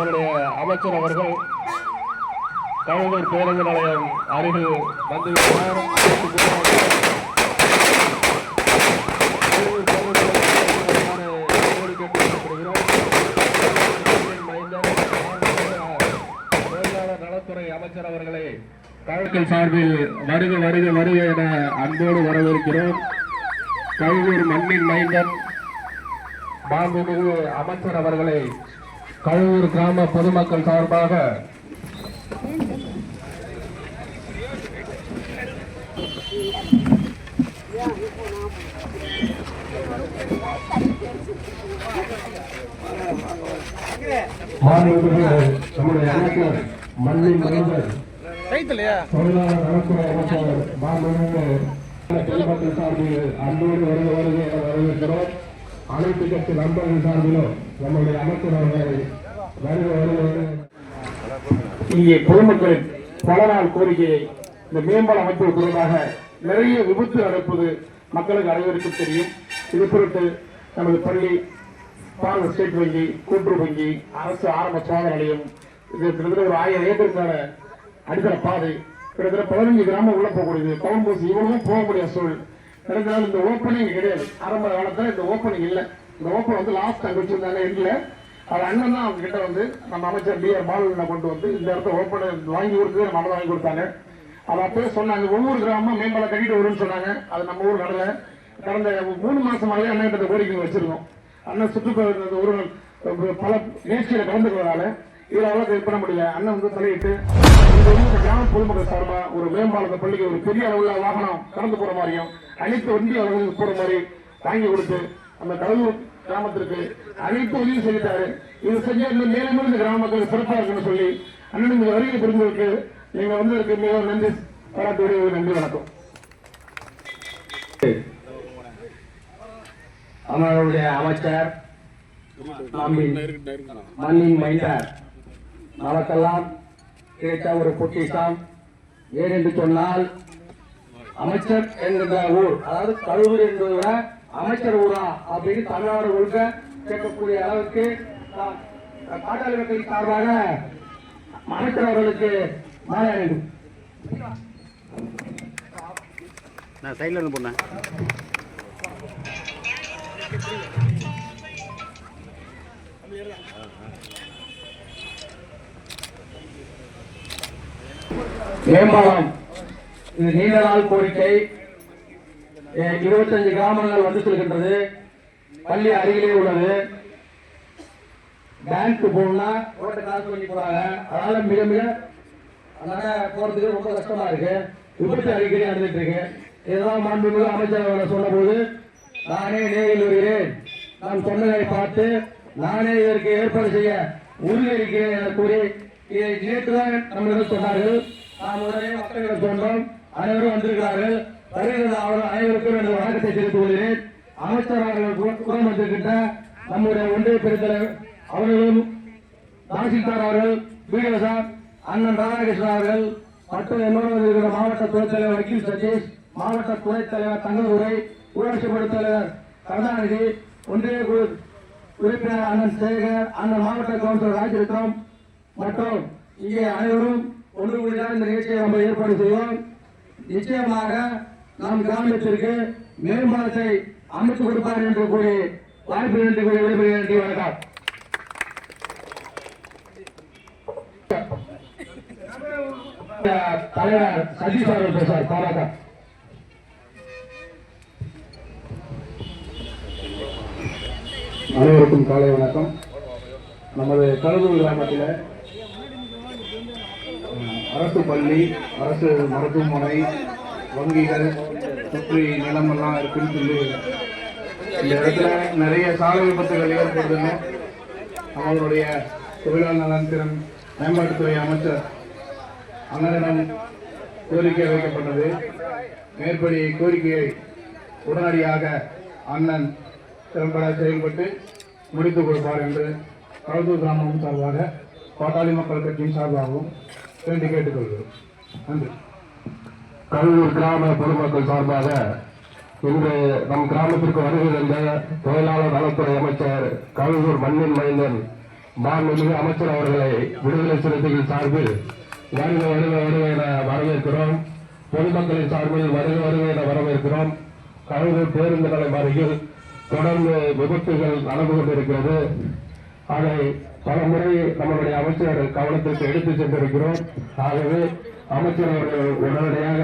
நம்மளுடைய அமைச்சர் அவர்கள் கழுகூர் பேருந்து நிலையம் அருகில் வந்துவிட்டார் அமைச்சர் அவர்களை கழகத்தில் சார்பில் வருக வருக வருக என அன்போடு வரவேற்கிறோம் கழுவூர் மண்ணின் மைந்தன் மாண்புமிகு அமைச்சர் அவர்களை கழுவூர் கிராம பொதுமக்கள் சார்பாக நம்முடைய அமைச்சர் மண்ணின் மைந்தர் தொழிலாளர் நலத்துறை அமைச்சர் பொதுமக்கள் சார்பில் அன்போடு வருக வருக என வரவேற்கிறோம். அனைத்து கட்சி நண்பர்கள் சார்பிலும் நம்முடைய அமைச்சர் இங்கே பொதுமக்களின் பல நாள் கோரிக்கையை இந்த மேம்பால அமைப்பு தொடர்பாக நிறைய விபத்து நடப்பது மக்களுக்கு அனைவருக்கும் தெரியும். இது பொருட்டு நமது பள்ளி பாரத ஸ்டேட் வங்கி கூட்டுறவு வங்கி அரசு ஆரம்ப சுகாதார நிலையம் இது கிட்டத்தட்ட ஒரு ஆயிரம் ஏக்கருக்கான அடித்தள பாதை கிட்டத்தட்ட பதினஞ்சு கிராமம் உள்ள போகக்கூடியது. பவுன் பஸ் இவ்வளவும் போக முடியாத சூழல். கிடைந்தாலும் இந்த ஓப்பனிங் கிடையாது. ஆரம்ப காலத்தில் இந்த ஓப்பனிங் இல்லை. இந்த ஓப்பன் வந்து லாஸ்ட் அங்க வச்சிருந்தாங்க எண்டில் அது அண்ணன் தான் அவங்க கிட்ட வந்து நம்ம அமைச்சர் பி ஆர் பாலனை கொண்டு வந்து இந்த இடத்த ஓப்பன் வாங்கி கொடுத்தது நம்ம வாங்கி கொடுத்தாங்க. அது அப்பவே சொன்னாங்க ஒவ்வொரு கிராமம் மேம்பாலம் கட்டிட்டு வரும்னு சொன்னாங்க. அது நம்ம ஊர் கடல கடந்த மூணு மாசமாகவே அண்ணன் கிட்ட கோரிக்கை வச்சிருக்கோம். அண்ணன் சுற்றுப்புற ஒரு பல நிகழ்ச்சியில கலந்துக்கிறதால இதில் அவ்வளோ இது பண்ண முடியல. அண்ணன் வந்து தலையிட்டு இந்த ஊருக்கு கிராம பொதுமக்கள் சார்பாக ஒரு மேம்பாலத்தை பள்ளிக்கு ஒரு பெரிய அளவில் வாகனம் கடந்து போற மாதிரியும் அனைத்து வண்டி அளவுக்கு போற மாதிரி வாங்கி கொடுத்து அந்த கடலூர் கிராமத்திற்கு அனைத்து உதவி செய்தாரு இது செஞ்ச இன்னும் மேலும் இந்த கிராம மக்கள் சிறப்பா இருக்குன்னு சொல்லி அண்ணன் இந்த வருகை புரிந்ததற்கு நீங்க வந்ததற்கு மிகவும் நன்றி. பாராட்டுடைய நன்றி வணக்கம். அவர்களுடைய அமைச்சர் மண்ணின் மைந்தார் நமக்கெல்லாம் கிடைத்த ஒரு பொக்கிஷம். ஏனென்று சொன்னால் அமைச்சர் என்கின்ற ஊர் அதாவது கழுவூர் என்பதை விட அமைச்சர் ஊரா அப்படின்னு தமிழ்நாடு முழுக்க கேட்கக்கூடிய அளவுக்கு பாட்டாளி மக்கள் சார்பாக அமைச்சர் அவர்களுக்கு மாலை நான் சைடில் இருந்து போனேன் மேம்பாலம் இது நீண்ட நாள் கோரிக்கை. இருபத்தஞ்சு கிராமங்கள் வந்து செல்கின்றது. பள்ளி அருகிலே உள்ளது. பேங்க் போகணும்னா ரோட்டை காசு பண்ணி போறாங்க. அதனால மிக மிக அதனால போறதுக்கு ரொம்ப கஷ்டமா இருக்கு. விபத்து அடிக்கடி நடந்துட்டு இருக்கு. இதெல்லாம் மாண்புமிகு அமைச்சர் சொன்ன போது நானே நேரில் வருகிறேன். நான் சொன்னதை பார்த்து நானே இதற்கு ஏற்பாடு செய்ய உறுதியளிக்கிறேன் என கூறி இதை நேற்றுதான் நம்மளிடம் சொன்னார்கள். நாம் உடனே மக்களிடம் சொன்னோம். அனைவரும் வந்திருக்கிறார்கள். வருகிற அவர் அனைவருக்கும் எனது வணக்கத்தை தெரிவித்துக் கொள்கிறேன். அமைச்சர் அவர்கள் குரம் வந்திருக்கின்ற நம்முடைய ஒன்றிய பெருந்தலைவர் அவர்களும் தாசில்தார் அவர்கள் பிடிஓ சார் அண்ணன் ராதாகிருஷ்ணன் அவர்கள் மற்றும் என்னோட இருக்கிற மாவட்ட துணைத் தலைவர் வக்கீல் சதீஷ் மாவட்ட துணைத் தலைவர் தங்கதுரை ஊராட்சி மன்ற தலைவர் கருணாநிதி ஒன்றிய குழு உறுப்பினர் அண்ணன் சேகர் அண்ணன் மாவட்ட கவுன்சிலர் ராஜரத்னம் மற்றும் இங்கே அனைவரும் ஒன்று கூடிதான் இந்த நிகழ்ச்சியை நம்ம ஏற்பாடு செய்வோம். நிச்சயமாக நம் கிராமத்திற்கு மேம்பாலத்தை அமைத்து கொடுப்பார் என்று கூறி வாய்ப்பு நன்றி கூறி விடைபெறுகிறேன். நன்றி வணக்கம். தலைவர் சதீஷ் அவர்கள் பேசுவார். பாராட்ட. அனைவருக்கும் காலை வணக்கம். நமது கழுதூர் கிராமத்தில் அரசு பள்ளி அரசு மருத்துவமனை வங்கிகள் சுற்றி நிலமெல்லாம் இருக்குன்னு சொல்லி இந்த இடத்துல நிறைய சாலை விபத்துகள் ஏற்படுதுன்னு அவங்களுடைய தொழிலாளர் நலன்திறன் மேம்பாட்டுத்துறை அமைச்சர் அண்ணனிடம் கோரிக்கை வைக்கப்பட்டது. மேற்படி கோரிக்கையை உடனடியாக அண்ணன் திறம்பட செயல்பட்டு முடித்துக் கொடுப்பார் என்று கழுதூர் கிராமம் சார்பாக பாட்டாளி மக்கள் கட்சியின் சார்பாகவும் வேண்டி கேட்டுக்கொள்கிறோம். நன்றி. கடலூர் கிராம பொதுமக்கள் சார்பாக இன்று நம் கிராமத்திற்கு வருகை தொழிலாளர் நலத்துறை அமைச்சர் கடலூர் மண்ணின் மைந்தன் மாண்புமிகு அமைச்சர் அவர்களை விடுதலை சிறுத்தைகள் சார்பில் வருக வருக வருக என வரவேற்கிறோம். பொதுமக்களின் சார்பில் வருக வருக என வரவேற்கிறோம். கடலூர் பேருந்து நிலையம் அருகில் தொடர்ந்து விபத்துகள் நடந்து கொண்டிருக்கிறது. அதை பல முறை நம்மளுடைய அமைச்சர் கவனத்திற்கு எடுத்துச் சென்றிருக்கிறோம். ஆகவே அமைச்சர் அவர்கள் உடனடியாக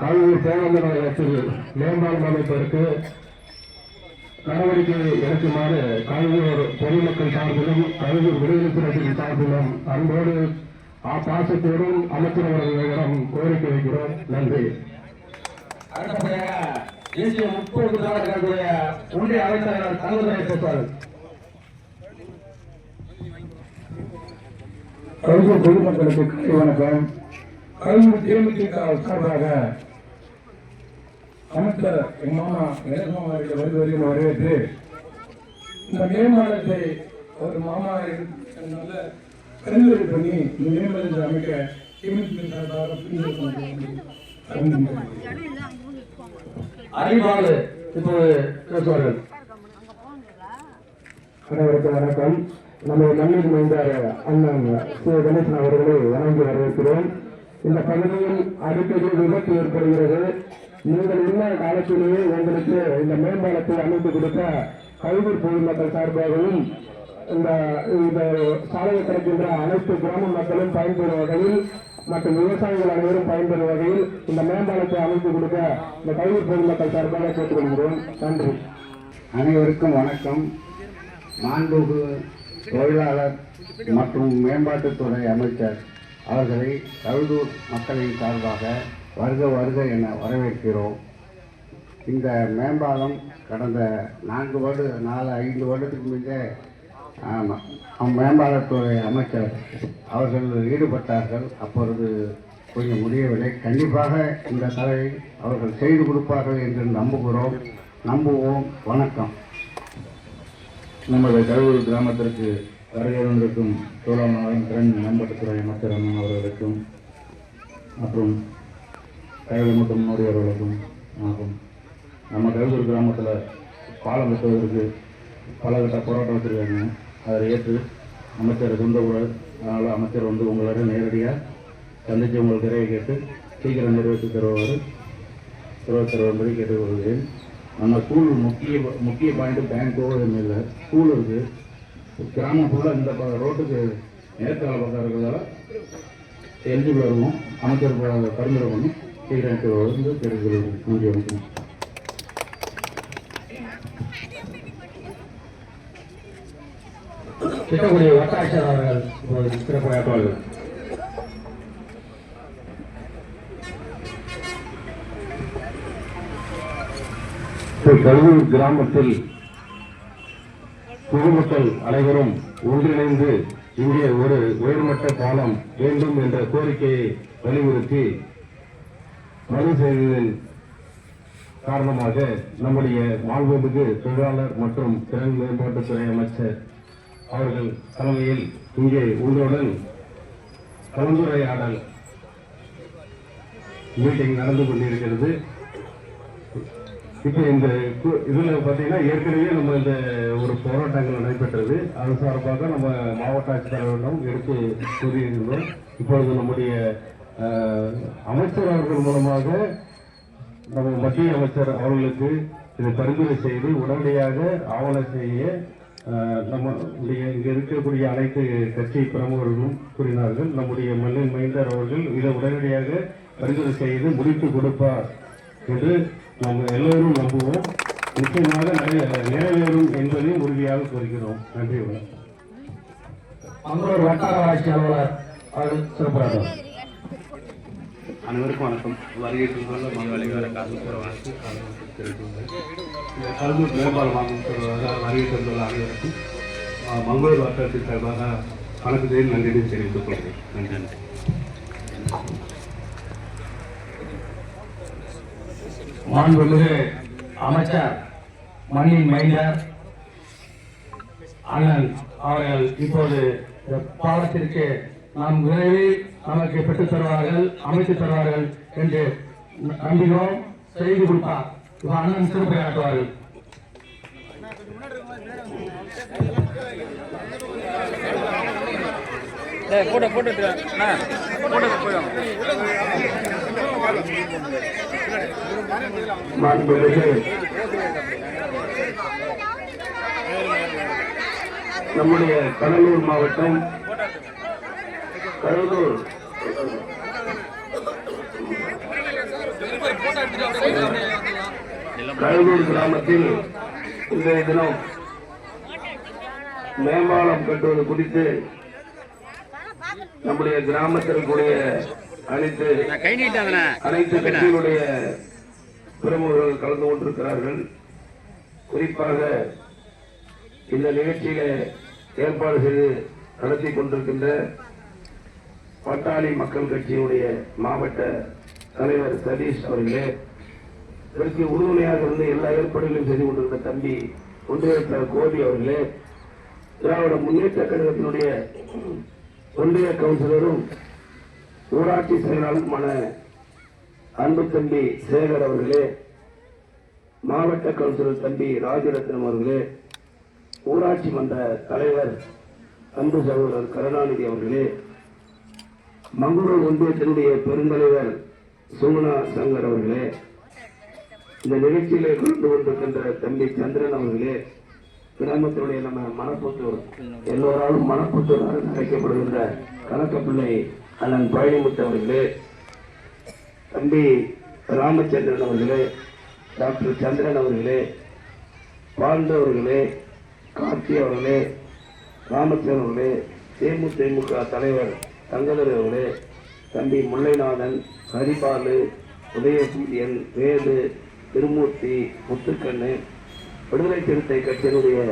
கழுகு பேருந்து நிலையத்தில் மேம்பாலம் அமைப்பதற்கு நடவடிக்கை எடுக்குமாறு கழுவூர் பொதுமக்கள் சார்பிலும் கழுவூர் விடுதலை சிறுத்தைகள் சார்பிலும் அன்போடு பாசத்தோடும் அமைச்சர் அவர்களிடம் கோரிக்கை வைக்கிறோம். நன்றி. முப்பது தேசிய ஒன்றிய அமைச்சர்கள் தங்குதுரை பேசுவார்கள் கழுவூர் பொதுமக்களுக்கு காலை வணக்கம். தேமுதிக சார்பாக அமைச்சர் எங்க மாமா அவர்கள் வருது வருகிற வரவேற்று இந்த மேம்பாலத்தை ஒரு மாமா நல்ல பரிந்துரை பண்ணி இந்த மேம்பாலத்தை அமைக்க தேமுதிக சார்பாக அறிவாளு இப்போது பேசுவார்கள் அனைவருக்கும் வணக்கம். நமது மண்ணில் மைந்தார் அண்ணன் சி. கணேசன் அவர்களை வணங்கி வரவேற்கிறோம். இந்த பகுதியில் அடிக்கடி விபத்து ஏற்படுகிறது. நீங்கள் உள்ள காலத்திலேயே உங்களுக்கு இந்த மேம்பாலத்தை அமைத்து கொடுக்க கல்வூர் பொதுமக்கள் சார்பாகவும் இந்த இந்த சாலையில் கிடைக்கின்ற அனைத்து கிராம மக்களும் பயன்பெறும் வகையில் மற்றும் விவசாயிகள் அனைவரும் பயன்பெறும் வகையில் இந்த மேம்பாலத்தை அமைத்து கொடுக்க இந்த கைவூர் பொதுமக்கள் சார்பாக கேட்டுக்கொள்கிறோம். நன்றி. அனைவருக்கும் வணக்கம். மாண்புகு தொழிலாளர் மற்றும் மேம்பாட்டுத்துறை அமைச்சர் அவர்களை தழுதூர் மக்களின் சார்பாக வருக வருக என வரவேற்கிறோம். இந்த மேம்பாலம் கடந்த நான்கு வருட நாலு ஐந்து வருடத்துக்கு முன்னே ஆமாம் மேம்பாலத்துறை அமைச்சர் அவர்கள் ஈடுபட்டார்கள். அப்பொழுது கொஞ்சம் முடியவில்லை. கண்டிப்பாக இந்த தலையை அவர்கள் செய்து கொடுப்பார்கள் என்று நம்புகிறோம். நம்புவோம். வணக்கம். நமது கரூர் கிராமத்திற்கு வருகிறவர்களுக்கும் தோழமாவின் திறன் மேம்பாட்டுத்துறை அமைச்சர் அண்ணன் அவர்களுக்கும் மற்றும் கைது மற்றும் மோடி அவர்களுக்கும் ஆகும் நம்ம கரூர் கிராமத்தில் பாலம் கட்டுவதற்கு பல கட்ட போராட்டம் வச்சுருக்காங்க. அதை ஏற்று அமைச்சர் சொந்த ஊழல் அதனால் அமைச்சர் வந்து உங்களோட நேரடியாக சந்தித்து உங்கள் திரையை கேட்டு சீக்கிரம் நிறைவேற்றி தருவார். இருபத்தி என்பதை கேட்டுக்கொள்கிறேன். அந்த ஸ்கூல் முக்கிய முக்கிய பாயிண்ட்டு பேங்க்கோ எதுவும் இல்லை. ஸ்கூல் இருக்குது கிராமம் ஃபுல்லாக இந்த ரோட்டுக்கு நேர்கால பக்கம் இருக்கிறதால எலிஜிபிள் இருக்கும் அமைச்சர் பரிந்துரை பண்ணி சீக்கிரம் வந்து கேட்டுக்கொள்கிறேன் நன்றி வணக்கம் கிட்டக்கூடிய வட்டாட்சியர் அவர்கள் இப்போது சிறப்புரையாற்றுவார்கள் கரூர் கிராமத்தில் அனைவரும் ஒன்றிணைந்து இங்கே ஒரு உயர்மட்ட பாலம் வேண்டும் என்ற கோரிக்கையை வலியுறுத்தி மனு செய்ததன் காரணமாக நம்முடைய வாழ்வதுக்கு தொழிலாளர் மற்றும் திறன் மேம்பாட்டுத்துறை அமைச்சர் அவர்கள் தலைமையில் இங்கே உங்களுடன் கலந்துரையாடல் மீட்டிங் நடந்து கொண்டிருக்கிறது. இப்போ இந்த கு- பார்த்தீங்கன்னா ஏற்கனவே நம்ம இந்த ஒரு போராட்டங்கள் நடைபெற்றது. அது சார்பாக நம்ம மாவட்ட ஆட்சித்தலைவரிடம் எடுத்து கூறியிருந்தோம் இப்பொழுது நம்முடைய அமைச்சர் அவர்கள் மூலமாக நம்ம மத்திய அமைச்சர் அவர்களுக்கு இதை பரிந்துரை செய்து உடனடியாக ஆவணம் செய்ய நம்முடைய இங்கே இருக்கக்கூடிய அனைத்து கட்சி பிரமுகர்களும் கூறினார்கள். நம்முடைய மண்ணின் மைந்தர் அவர்கள் இதை உடனடியாக பரிந்துரை செய்து முடித்து கொடுப்பார் என்று நாம் எல்லோரும் நம்புவோம். நிச்சயமாக நிறைய நிறைவேறும் என்பதையும் உறுதியாக கூறுகிறோம். நன்றி வணக்கம். மங்களூர் வட்டார வளர்ச்சி அலுவலர் அவர்கள் சிறப்புரையாற்றுவார் அனைவருக்கும் வணக்கம். வருகை கல்வூர் மேம்பாலம் வாங்கும் வருகை தந்துள்ள அனைவருக்கும். மங்களூர் வட்டாரத்தின் சார்பாக வணக்கத்தையும் நன்றியும் தெரிவித்துக் கொள்கிறேன். நன்றி. மாண்புமிகு அமைச்சர் மணியின் மைந்தர் அண்ணன் அவர்கள் இப்போது இந்த பாலத்திற்கு நாம் விரைவில் நமக்கு பெற்றுத் தருவார்கள் அமைத்து தருவார்கள் என்று நம்புகிறோம். செய்து கொடுப்பார் அண்ணன் சிறப்பு காட்டுவார்கள் போட்டோ போட்டோ போட்டோ போயிடும் மாண்புமிகு நம்முடைய கடலூர் மாவட்டம் கடலூர். கடலூர் கிராமத்தில் இன்றைய தினம் மேம்பாலம் கட்டுவது குறித்து நம்முடைய கிராமத்திற்குரிய அனைத்து அனைத்து கட்சிகளுடைய பிரமுகர்கள் கலந்து கொண்டிருக்கிறார்கள். குறிப்பாக இந்த நிகழ்ச்சியில ஏற்பாடு செய்து நடத்தி கொண்டிருக்கின்ற பட்டாளி மக்கள் கட்சியினுடைய மாவட்ட தலைவர் சதீஷ் அவர்களே இதற்கு உறுதுணையாக இருந்து எல்லா ஏற்பாடுகளையும் செய்து கொண்டிருந்த தம்பி ஒன்றிய கோபி அவர்களே திராவிட முன்னேற்ற கழகத்தினுடைய ஒன்றிய கவுன்சிலரும் ஊராட்சி செயலாளருமான அன்பு தம்பி சேகர் அவர்களே மாவட்ட கவுன்சிலர் தம்பி ராஜரத்னம் அவர்களே ஊராட்சி மன்ற தலைவர் அன்பு சகோதரர் கருணாநிதி அவர்களே மங்களூர் ஒன்றியத்தினுடைய பெருந்தலைவர் சுகுணா சங்கர் அவர்களே இந்த நிகழ்ச்சியிலே கலந்து கொண்டிருக்கின்ற தம்பி சந்திரன் அவர்களே கிராமத்தினுடைய நம்ம மணப்புத்தூர் எல்லோராலும் மணப்புத்தூர் அழைக்கப்படுகின்ற கணக்கப்பிள்ளை அண்ணன் பழனிமுத்து அவர்களே தம்பி ராமச்சந்திரன் அவர்களே டாக்டர் சந்திரன் அவர்களே பாண்டு அவர்களே கார்த்தி அவர்களே ராமச்சந்திரன் அவர்களே தேமுதிமுக தலைவர் தங்கதுரை அவர்களே தம்பி முல்லைநாதன் ஹரிபாலு உதயசூரியன் வேலு திருமூர்த்தி முத்துக்கண்ணு விடுதலை சிறுத்தை கட்சியினுடைய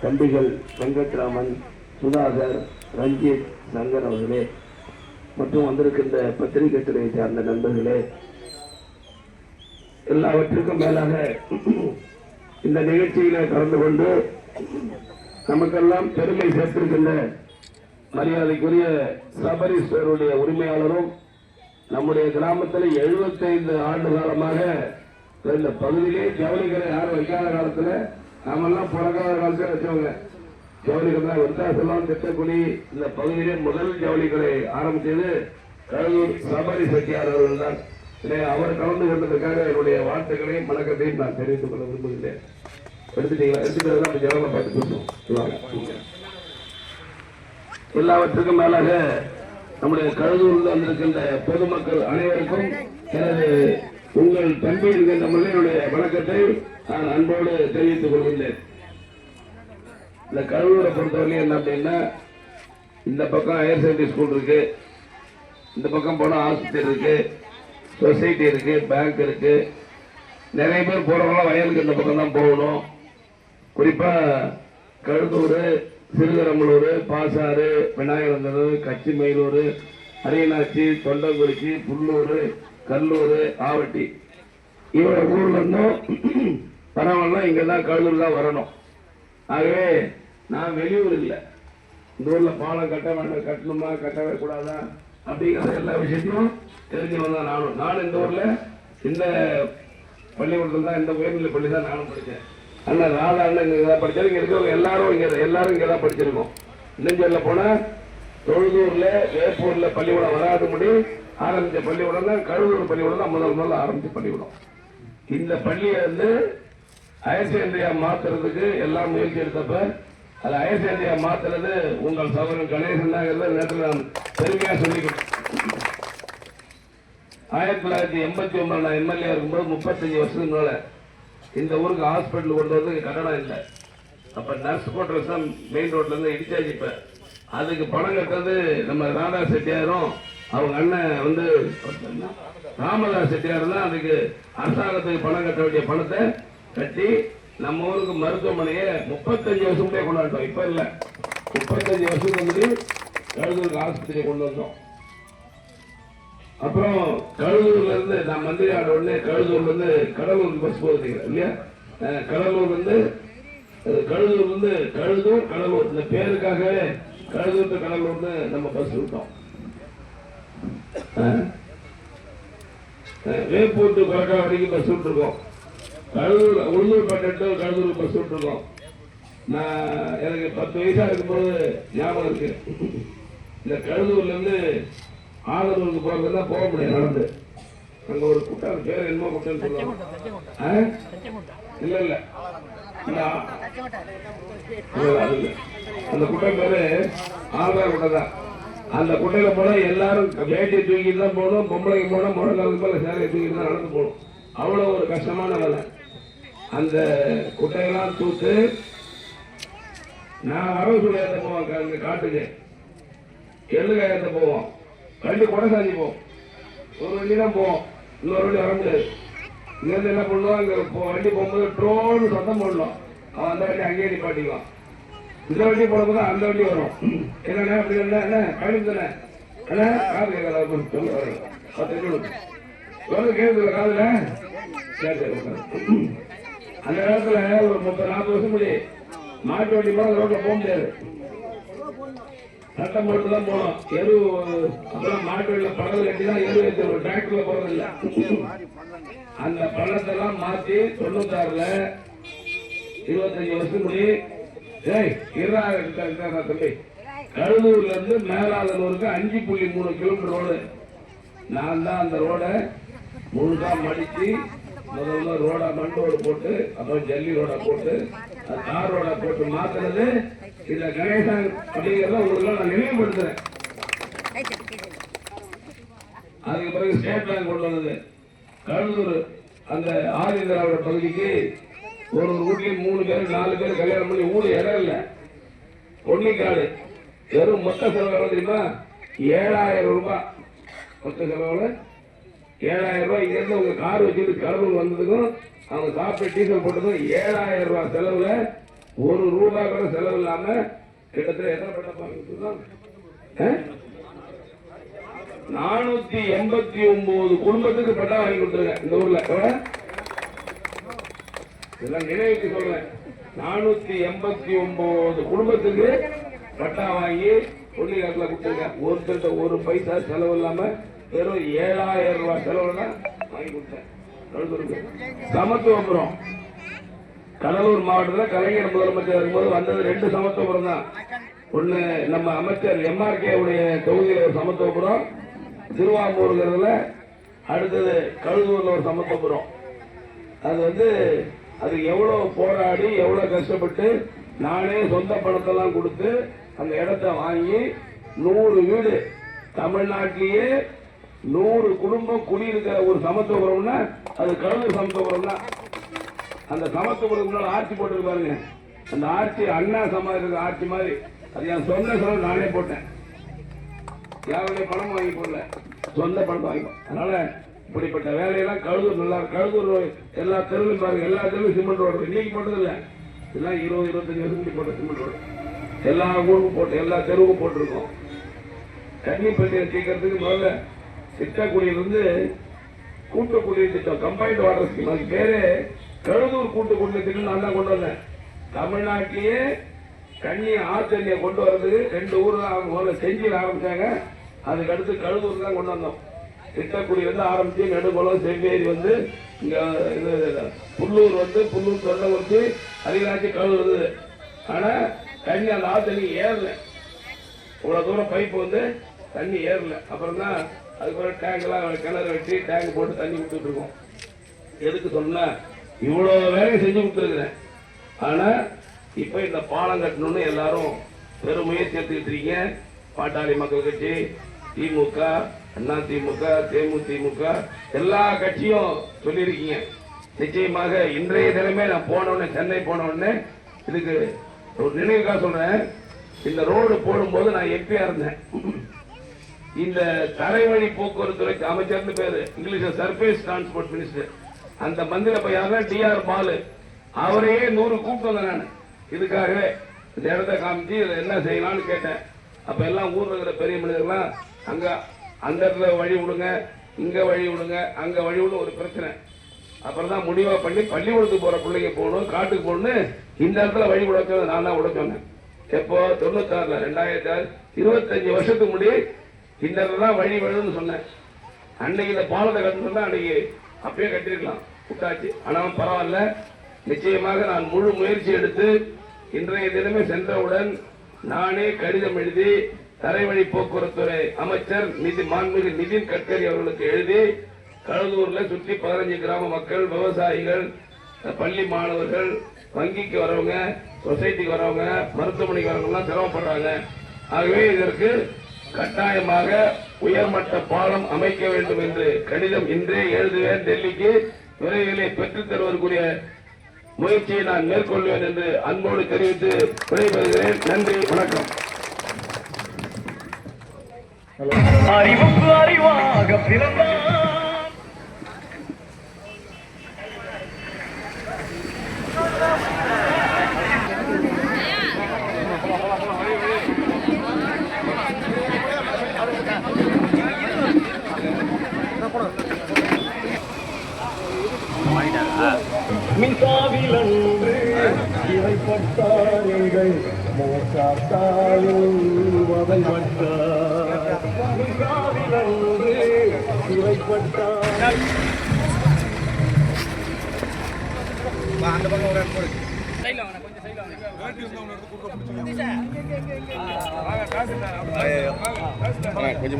தம்பிகள் வெங்கட்ராமன் சுதாகர் ரஞ்சித் சங்கர் அவர்களே. மற்றும் வந்திருக்கின்ற பத்திரிகை துறையை சார்ந்த நண்பர்களே எல்லாவற்றுக்கும் மேலாக இந்த நிகழ்ச்சியில கலந்து கொண்டு நமக்கெல்லாம் பெருமை சேர்த்திருக்கின்ற மரியாதைக்குரிய சபரீஸ்வரருடைய உரிமையாளரும் நம்முடைய கிராமத்தில் 75 ஆண்டு காலமாக இந்த பகுதியிலே ஜவுளிகளை யாரும் வைக்காத காலத்துல நாமெல்லாம் பிறக்காத காலத்தில் வச்சவங்க. ஜவுளிகள் தான் விருத்தாசலம் திட்டக்குடி இந்த பகுதியிலே முதல் ஜவுளிகளை ஆரம்பித்தது கடலூர் சபரி செட்டியார் அவர்கள் தான். அவர் கலந்து கொண்டதற்காக என்னுடைய வாழ்த்துக்களையும் வணக்கத்தையும் நான் தெரிவித்துக் கொள்ள விரும்புகிறேன் எடுத்துட்டீங்களா? எடுத்துக்கிறது நம்ம ஜனங்களை பார்த்து சொல்லுவோம் எல்லாவற்றுக்கும் மேலாக நம்முடைய கழுதூரில் வந்திருக்கின்ற பொதுமக்கள் அனைவருக்கும் எனது உங்கள் தம்பி என்கின்ற முறையினுடைய வணக்கத்தை நான் அன்போடு தெரிவித்துக் கொள்கின்றேன். இந்த கடலூரை பொறுத்தவரையும் என்ன அப்படின்னா இந்த பக்கம் ஹையர் செகண்டரி ஸ்கூல் இருக்கு. இந்த பக்கம் போனால் ஆஸ்பத்திரி இருக்கு. சொசைட்டி இருக்கு பேங்க் இருக்கு. நிறைய பேர் போறவங்களாம் வயலுக்கு இந்த பக்கம் தான் போகணும். குறிப்பா கழுதூர் சிறுகரம்பலூர் பாசாறு விநாயகரந்தூர் கச்சி மயிலூர் அரியநாச்சி தொண்டங்குறிச்சி புல்லூர் கல்லூர் ஆவட்டி. இவரோட ஊர்ல இருந்தும் இங்கே தான் கழுதூர் தான் வரணும். ஆகவே நான் வெளியூர் இல்லை இந்த ஊரில் பாலம் கட்ட வேண்டாம் கட்டணுமா கட்டவே கூடாதா? அப்படிங்கிற எல்லா விஷயத்தையும் தெரிஞ்சு தான் நானும். நானும் இந்த ஊரில் இந்த பள்ளிக்கூடத்தில் தான் இந்த உயர்நிலை பள்ளி தான் நானும் படித்தேன் அண்ணா ராதா அண்ணன் இங்கே தான் படித்தாரு இங்கே இருக்கவங்க எல்லாரும் இங்கே எல்லாரும் இங்கே தான் படிச்சிருக்கோம். நெஞ்சல்ல போனால் தொழுதூரில் வேப்பூரில் பள்ளிக்கூடம் வராது முடி ஆரம்பித்த பள்ளிக்கூடம் தான் கழுவூர் பள்ளிக்கூடம் தான் முதல் முதல்ல ஆரம்பிச்ச பள்ளிக்கூடம். இந்த பள்ளியை வந்து ஹயர் இந்தியா மாத்துறதுக்கு எல்லாம் முயற்சி எடுத்தப்ப அது ஹயர் இந்தியா மாத்துறது உங்கள் சகோதரன் கணேசன் தான் நேரத்தில் நான் பெருமையா சொல்லிக்கிறேன் ஆயிரத்தி தொள்ளாயிரத்தி எண்பத்தி ஒன்பது நான் எம்எல்ஏ இருக்கும்போது முப்பத்தஞ்சு வருஷத்துக்கு மேல இந்த ஊருக்கு ஹாஸ்பிட்டல் கொண்டு வந்து கட்டணம் இல்லை. அப்ப நர்ஸ் குவார்டர்ஸ் தான் மெயின் ரோட்ல இருந்து இடிச்சாச்சு இப்ப. அதுக்கு பணம் கட்டுறது நம்ம ராதா செட்டியாரும் அவங்க அண்ணன் வந்து ராமதாஸ் செட்டியார் தான் அதுக்கு அரசாங்கத்துக்கு பணம் கட்ட வேண்டிய பணத்தை கட்டி நம்ம ஊருக்கு மருத்துவமனையை முப்பத்தஞ்சு வருஷம் முன்னே கொண்டாட்டோம் இப்ப இல்ல. முப்பத்தஞ்சு வருஷத்துக்கு முன்னாடி கழுதூருக்கு ஆஸ்பத்திரியை கொண்டு வந்தோம். அப்புறம் கழுதூர்ல இருந்து நான் மந்திரி ஆட உடனே கழுதூர்ல இருந்து கடலூர் பஸ் போகுது இல்லையா? கடலூர் வந்து இருந்து வந்து கழுதூர்ல இருந்து கழுதூர் கடலூர். இந்த பேருக்காக கழுதூர் டு கடலூர்னு நம்ம பஸ் விட்டோம். வேப்பூர் டு கொரக்கா வரைக்கும் பஸ் விட்டுருக்கோம். கழுதூர் உளுந்தூர்பேட்டை to கழுதூருக்கு பஸ் விட்டுருக்கோம். நான் எனக்கு பத்து வயசா இருக்கும்போது ஞாபகம் இருக்கு. இந்த கழுதூர்ல இருந்து ஆதரவுக்கு போறது தான் போக முடியாது நடந்து. அங்க ஒரு குட்டா பேர் என்னமோ குட்டைன்னு சொல்லுவாங்க. ஆ? இல்ல இல்ல. அந்த குட்டை பேரு ஆதார் குட்டை தான். அந்த குட்டையில போனா எல்லாரும் வேட்டியை தூக்கிட்டு தான் போகணும் பொம்பளைக்கு போனா முழங்காலுக்கு மேல சேலையை தூக்கிட்டு தான் நடந்து போகணும். அவ்வளவு ஒரு கஷ்டமான வேலை. அந்த குட்டையெல்லாம் தூத்து நான் அரவு ஏற்ற போவேன் கா- காட்டுக்கு. எள்ளுக்காய் ஏற்ற போவோம். ரெண்டு கொடை சாஞ்சி போவோம் ஒரு வண்டி தான் போவோம் இன்னொரு வண்டி வர முடியாது இங்கிருந்து என்ன பண்ணுவோம்? அங்கே வண்டி போகும்போது ட்ரோன்னு சத்தம் போடணும். அவன் அந்த வண்டி அங்கேயே நிப்பாட்டிக்குவான். இந்த வண்டி போடும்போது அந்த வண்டி வரும். என்னண்ணே அப்படி என்ன என்ன? கழிவு தானே? அண்ணா காது கேட்கல வரேன் பத்து நிமிஷம் சொல்றது கேட்குது காதுல. சரி சரி அந்த காலத்துல ஒரு முப்பது நாற்பது வருஷம் முடி மாட்டு வண்டி போல ரோட்ல போக முடியாது. சட்டம் போட்டு தான் போனோம் எரு அப்புறம் மாட்டு வண்டியில படல் கட்டி தான் எரு ஏற்றி ஒரு டிராக்டர்ல போறது அந்த பள்ளத்தெல்லாம் மாத்தி தொண்ணூத்தாறுல இருபத்தஞ்சு வருஷம் முடி ஏய் இருடா, இருக்கா, இருக்கா, தம்பி? கழுதூர்ல இருந்து மேலாளனூருக்கு அஞ்சு புள்ளி மூணு கிலோமீட்டர் ரோடு. நான் தான் அந்த ரோடை முழுசா மடிச்சு முதல்ல ரோடா மண் ரோடு போட்டு அப்புறம் ஜல்லி ரோடா போட்டு அது தார் ரோடா போட்டு மாத்துறது இந்த கணேசன் அப்படிங்கிறத உங்களுக்கு நான் நினைவுபடுத்துறேன். அதுக்கு பிறகு ஸ்டேட் பேங்க் கொண்டு வந்தது. கடலூர் அந்த ஆதிந்திராவோட பகுதிக்கு ஒரு ஒரு வீட்லயும் மூணு பேர் நாலு பேர் கல்யாணம் பண்ணி ஊரு இடம் இல்லை. பொன்னிக்காடு வெறும் மொத்த செலவு தெரியுமா? ஏழாயிரம் ரூபாய் மொத்த செலவுல ஏழாயிரம் ரூபாய் இங்கிருந்து உங்க கார் வச்சுட்டு கடலூர் வந்ததுக்கும் அவங்க சாப்பிட்டு டீசல் போட்டதும் ஏழாயிரம் ரூபாய் செலவுல ஒரு ரூபாய் கூட செலவு இல்லாம கிட்டத்தட்ட எத்தனை பட்டம் நானூத்தி எண்பத்தி ஒன்பது குடும்பத்துக்கு பட்டா வாங்கி கொடுத்துருங்க இந்த ஊர்ல. இதெல்லாம் நினைவுக்கு சொல்றேன். நானூத்தி எண்பத்தி ஒன்பது குடும்பத்துக்கு பட்டா வாங்கி பொன்னிகாட்டில் கொடுத்துருங்க. ஒருத்தர்கிட்ட ஒரு பைசா செலவு இல்லாம வெறும் ஏழாயிரம் ரூபாய் செலவுல தான் வாங்கி கொடுத்தேன். சமத்துவபுரம். கடலூர் மாவட்டத்தில் கலைஞர் முதலமைச்சர் இருக்கும்போது வந்தது ரெண்டு சமத்துவபுரம் தான். ஒண்ணு நம்ம அமைச்சர் எம்ஆர்கே உடைய தொகுதியில் ஒரு சமத்துவபுரம். திருவாமூருங்கிறதுல அடுத்தது கழுதூர்ல ஒரு சமத்துவபுரம். அது வந்து அது எவ்வளவு போராடி எவ்வளவு கஷ்டப்பட்டு நானே சொந்த பணத்தெல்லாம் கொடுத்து அந்த இடத்த வாங்கி நூறு வீடு தமிழ்நாட்டிலேயே நூறு குடும்பம் குடியிருக்கிற ஒரு சமத்துவபுரம்னா அது கடலூர் சமத்துவபுரம் தான் அந்த சமத்துவபுரத்துக்கு ஆட்சி போட்டு பாருங்க. அந்த ஆட்சி அண்ணா சமாதி ஆட்சி மாதிரி. அது என் சொந்த செலவு நானே போட்டேன். யாருடைய பணம் வாங்கி போடல. சொந்த பணம் வாங்கி அதனால இப்படிப்பட்ட வேலையெல்லாம் கழுதூர் நல்லா கழுதூர் எல்லா தெருவிலும் பாருங்க. எல்லா தெருவும் சிமெண்ட் ரோடு. இன்னைக்கு போட்டது இல்லை எல்லாம் இருபது இருபத்தஞ்சு வருஷத்துக்கு போட்ட சிமெண்ட் ரோடு. எல்லா ஊருக்கும் போட்டு எல்லா தெருவுக்கும் போட்டிருக்கோம். கன்னி பள்ளியை தீர்க்கறதுக்கு முதல்ல திட்டக்குடியிலிருந்து கூட்டு குடிநீர் திட்டம் கம்பைன்ட் வாட்டர் ஸ்கீம். அது பேரு கழுதூர் கூட்டு திட்டம் நான் தான் கொண்டு வந்தேன். தமிழ்நாட்டிலேயே கண்ணி ஆத்தண்ணியை கொண்டு வர்றதுக்கு ரெண்டு ஊர் தான். செஞ்சியில் ஆரம்பிச்சாங்க. அதுக்கடுத்து கழுதூர் தான் கொண்டு வந்தோம். திட்டக்குடி வந்து ஆரம்பிச்சு நெடுங்குளம் செவ்வேரி வந்து இங்கே இது புல்லூர் வந்து புல்லூர் தொண்டங்குறிச்சி அதிகராட்சி கழுதூர் இருந்தது ஆனால் தண்ணி அந்த ஆத்தண்ணி ஏறல. இவ்வளோ தூரம் பைப் வந்து தண்ணி ஏறல. அப்புறம் தான் அதுக்கப்புறம் டேங்கெல்லாம் கிணறு வெட்டி டேங்க் போட்டு தண்ணி விட்டுட்டு இருக்கோம் எதுக்கு சொன்னா இவ்வளோ வேலையை செஞ்சு கொடுத்துருக்குறேன். ஆனால் இப்போ இந்த பாலம் கட்டணும்னு எல்லாரும் பெருமையை சேர்த்துக்கிட்டு இருக்கீங்க. பாட்டாளி மக்கள் கட்சி திமுக அண்ணா திமுக தேமுதிமுக எல்லா கட்சியும் சொல்லியிருக்கீங்க. நிச்சயமாக இன்றைய தினமே நான் போனவுடனே சென்னை போனவுடனே இதுக்கு ஒரு நினைவுக்காக சொல்கிறேன் இந்த ரோடு போடும்போது நான் எம்பியா இருந்தேன். இந்த தரைவழி போக்குவரத்துறைக்கு அமைச்சர்னு பேரு இங்கிலீஷ்ல சர்ஃபேஸ் டிரான்ஸ்போர்ட் மினிஸ்டர் அந்த மந்திர பையன் டிஆர் பாலு. அவரையே நூறு கூப்பிட்டு வந்தேன் நான். இதுக்காகவே இந்த இடத்த காமிச்சு இதுல என்ன செய்யலாம்னு கேட்டேன். அப்ப எல்லாம் ஊர்ல இருக்கிற பெரிய மனிதர்கள்லாம் அங்க அந்த இடத்துல வழி விடுங்க இங்க வழி விடுங்க அங்க வழி விட ஒரு பிரச்சனை. அப்புறம் தான் முடிவா பண்ணி பள்ளிக்கூடத்துக்கு போற பிள்ளைங்க போகணும் காட்டுக்கு போகணும்னு இந்த இடத்துல வழி விட நான் தான் விட சொன்னேன். எப்போ? தொண்ணூத்தாறுல ரெண்டாயிரத்தி ஆறு இருபத்தஞ்சு வருஷத்துக்கு முன்னாடி இந்த தான் வழி வேணும்னு சொன்னேன். அன்னைக்கு இந்த பாலத்தை கட்டணும்னா அன்னைக்கு அப்பயே கட்டிருக்கலாம். விட்டாச்சு. ஆனாலும் பரவாயில்ல. நிச்சயமாக நான் முழு முயற்சி எடுத்து இன்றைய தினமே சென்றவுடன் நானே கடிதம் எழுதி தரைவழி போக்குவரத்துறை அமைச்சர் நிதி மாண்புமிகு நிதின் கட்கரி அவர்களுக்கு எழுதி கழுதூர்ல சுற்றி பதினஞ்சு கிராம மக்கள் விவசாயிகள் பள்ளி மாணவர்கள் வங்கிக்கு வரவங்க சொசைட்டிக்கு வரவங்க மருத்துவமனைக்கு வரவங்க எல்லாம் சிரமப்படுறாங்க ஆகவே இதற்கு கட்டாயமாக உயர்மட்ட பாலம் அமைக்க வேண்டும் என்று கடிதம் இன்றே எழுதுவேன் டெல்லிக்கு. விரைவிலே பெற்றுத் தருவதற்குரிய முயற்சியை நான் மேற்கொள்வேன் என்று அன்போடு தெரிவித்து விடைபெறுகிறேன். நன்றி வணக்கம். அறிவுக்கு அறிவாக பிறந்தார்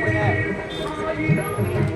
Yeah.